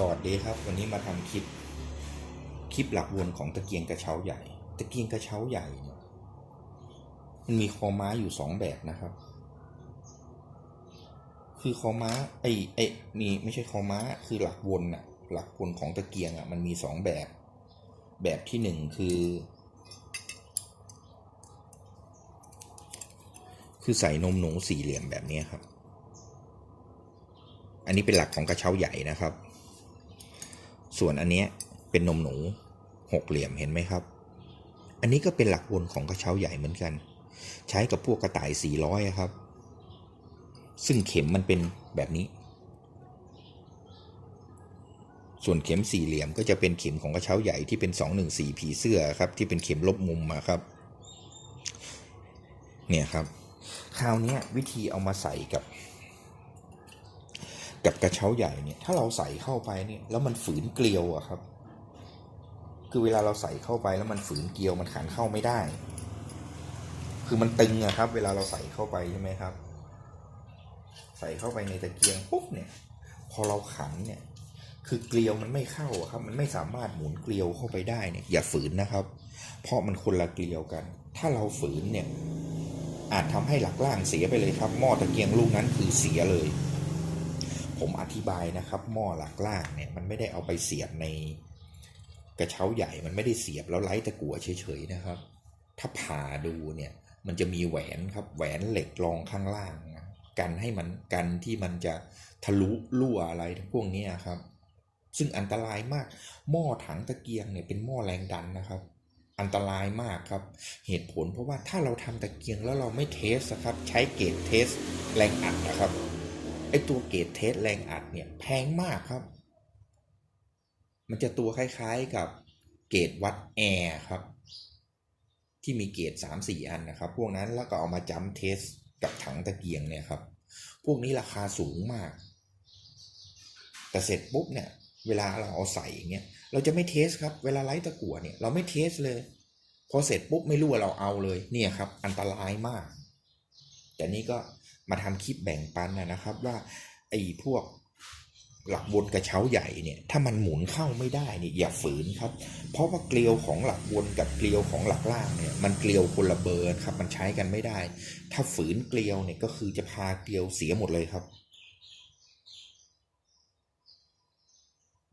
สวัสดีครับ วันนี้มาทำคลิป คลิปหลักวนของตะเกียงกระเช้าใหญ่ ตะเกียงกระเช้าใหญ่เนี่ยมันมีคอม้าอยู่สองแบบนะครับ คือคอม้าไอไอมีไม่ใช่คอม้าคือหลักวนอะหลักวนของตะเกียงอะมันมีสองแบบ แบบที่หนึ่งคือ คือใส่นมหนูสี่เหลี่ยมแบบนี้ครับอันนี้เป็นหลักของกระเช้าใหญ่นะครับ ส่วนอันเนี้ยเป็นนมหนูหกเหลี่ยมเห็นไหมครับ อันนี้ก็เป็นหลักวนของกระเช้าใหญ่เหมือนกัน ใช้กับพวกกระต่ายสี่ร้อยครับ ซึ่งเข็มมันเป็นแบบนี้ ส่วนเข็มสี่เหลี่ยมก็จะเป็นเข็มของกระเช้าใหญ่ที่เป็นสองหนึ่งสี่ผีเสื้อครับ ที่เป็นเข็มลบมุมมาครับ เนี่ยครับ คราวนี้วิธีเอามาใส่กับ กับกระเช้าใหญ่เนี่ยถ้าเราใส่เข้าไปเนี่ยแล้วมันฝืนเกลียวอะครับ คือเวลาเราใส่เข้าไปแล้วมันฝืนเกลียวมันขันเข้าไม่ได้ คือมันตึงอะครับ เวลาเราใส่เข้าไปใช่ไหมครับ ใส่เข้าไปในตะเกียงปุ๊บเนี่ย พอเราขันเนี่ย คือเกลียวมันไม่เข้าอะครับ มันไม่สามารถหมุนเกลียวเข้าไปได้เนี่ย อย่าฝืนนะครับ เพราะมันคนละเกลียวกัน ถ้าเราฝืนเนี่ย อาจทำให้หลักล่างเสียไปเลยครับหม้อตะเกียงลูกนั้นคือเสียเลย ผมอธิบายนะครับ หม้อหลักล่างเนี่ยมันไม่ได้เอาไปเสียบในกระเช้าใหญ่มันไม่ได้เสียบแล้วไร้ตะกั่วเฉยๆนะครับ ถ้าผ่าดูเนี่ยมันจะมีแหวนครับแหวนเหล็กรองข้างล่างนะกันให้มันกันที่มันจะทะลุรั่วอะไรพวกนี้ครับ ซึ่งอันตรายมาก หม้อถังตะเกียงเนี่ยเป็นหม้อแรงดันนะครับ อันตรายมากครับ เหตุผลเพราะว่าถ้าเราทำตะเกียงแล้วเราไม่เทสครับ ใช้เกจเทสแรงอัดนะครับ ไอตัวเกจเทสแรงอัดเนี่ยแพงมากครับ มันจะตัวคล้ายๆกับเกจวัดแอร์ครับ ที่มีเกจสามสี่อันนะครับ พวกนั้นแล้วก็เอามาจัมเทสกับถังตะเกียงเนี่ยครับ พวกนี้ราคาสูงมาก แต่เสร็จปุ๊บเนี่ยเวลาเราเอาใส่อย่างเงี้ยเราจะไม่เทสครับ เวลาไล่ตะกั่วเนี่ยเราไม่เทสเลย พอเสร็จปุ๊บไม่รู้ว่าเราเอาเลยเนี่ยครับ อันตรายมาก แต่นี่ก็ มาทำคลิปแบ่งปันนะครับว่าไอ้พวกหลักวนกระเช้าใหญ่เนี่ยถ้ามันหมุนเข้าไม่ได้เนี่ยอย่าฝืนครับ เพราะว่าเกลียวของหลักวนกับเกลียวของหลักล่างเนี่ยมันเกลียวคนละเบอร์ครับมันใช้กันไม่ได้ ถ้าฝืนเกลียวเนี่ยก็คือจะพาเกลียวเสียหมดเลยครับ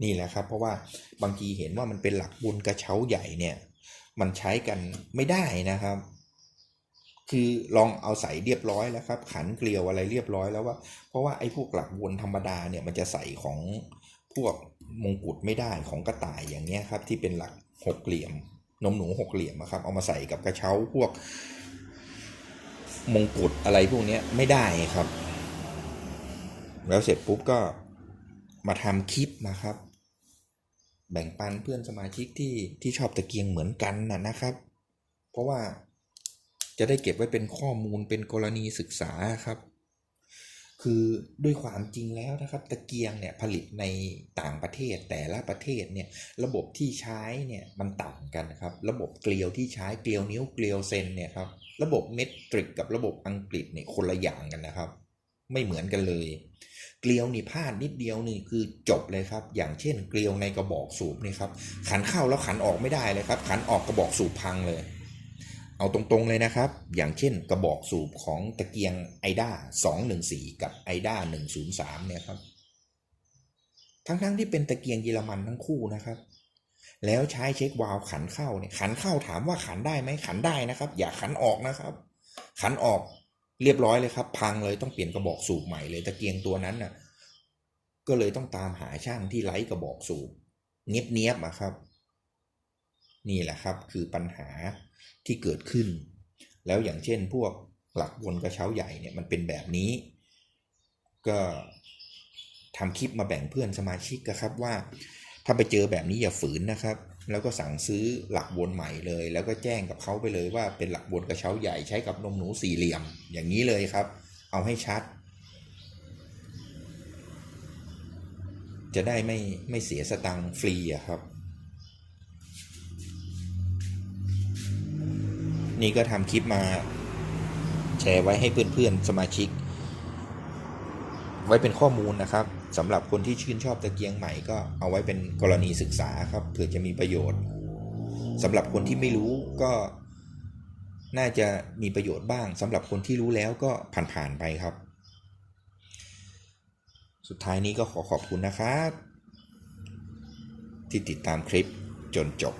นี่แหละครับ เพราะว่าบางทีเห็นว่ามันเป็นหลักบุญกระเช้าใหญ่เนี่ยมันใช้กันไม่ได้นะครับ คือลองเอาใส่เรียบร้อยแล้วครับ ขันเกลียวอะไรเรียบร้อยแล้วว่า เพราะว่าไอ้พวกหลักวนธรรมดาเนี่ยมันจะใส่ของพวกมงกุฎไม่ได้ของกระต่ายอย่างเงี้ยครับ ที่เป็นหลักหกเหลี่ยมนมหนูหกเหลี่ยมอะครับ เอามาใส่กับกระเช้าพวก มงกุฎอะไรพวกเนี้ยไม่ได้ครับ แล้วเสร็จปุ๊บก็มาทำคลิปนะครับ แบ่งปันเพื่อนสมาชิกที่ที่ชอบตะเกียงเหมือนกันนะนะครับ เพราะว่า จะได้เก็บไว้เป็นข้อมูลเป็นกรณีศึกษาครับ คือด้วยความจริงแล้วนะครับ ตะเกียงเนี่ยผลิตในต่างประเทศแต่ละประเทศเนี่ยระบบที่ใช้เนี่ยมันต่างกันครับ ระบบเกลียวที่ใช้เกลียวนิ้วเกลียวเซนเนี่ยครับระบบเมตริกกับระบบอังกฤษเนี่ยคนละอย่างกันนะครับ ไม่เหมือนกันเลย เกลียวนี่พลาดนิดเดียวนี่คือจบเลยครับ อย่างเช่น เกลียวในกระบอกสูบนี่ครับขันเข้าแล้วขันออกไม่ได้เลยครับ ขันออกกระบอกสูบพังเลย เอาตรงๆเลยนะครับ อย่างเช่นกระบอกสูบของตะเกียงไอด้า214 กับไอด้า103 เนี่ยครับ ทั้งๆที่เป็นตะเกียงเยอรมันทั้งคู่นะครับ แล้วใช้เช็ควาล์วขันเข้าเนี่ยขันเข้าถามว่าขันได้ไหมขันได้นะครับ อย่าขันออกนะครับ ขันออกเรียบร้อยเลยครับ พังเลยต้องเปลี่ยนกระบอกสูบใหม่เลยตะเกียงตัวนั้นน่ะก็เลยต้องตามหาช่างที่ไร้กระบอกสูบเนียบๆอะครับ นี่แหละครับคือปัญหาที่เกิดขึ้น แล้วอย่างเช่นพวกหลักวนกระเช้าใหญ่เนี่ยมันเป็นแบบนี้ ก็ทำคลิปมาแบ่งเพื่อนสมาชิกนครับว่า ถ้าไปเจอแบบนี้อย่าฝืนนะครับ แล้วก็สั่งซื้อหลักวนใหม่เลย แล้วก็แจ้งกับเขาไปเลยว่าเป็นหลักวนกระเช้าใหญ่ใช้กับนมหนูสี่เหลี่ยม อย่างนี้เลยครับ เอาให้ชัด จะได้ไม่ไม่เสียสตังค์ฟรีอะครับ นี่ก็ทำคลิปมาแชร์ไว้ให้เพื่อนๆสมาชิก ไว้เป็นข้อมูลนะครับสำหรับคนที่ชื่นชอบตะเกียงใหม่ก็เอาไว้เป็นกรณีศึกษาครับเผื่อจะมีประโยชน์สำหรับคนที่ไม่รู้ก็น่าจะมีประโยชน์บ้างสำหรับคนที่รู้แล้วก็ผ่านๆไปครับ สุดท้ายนี้ก็ขอขอบคุณนะครับ ที่ติดตามคลิปจนจบ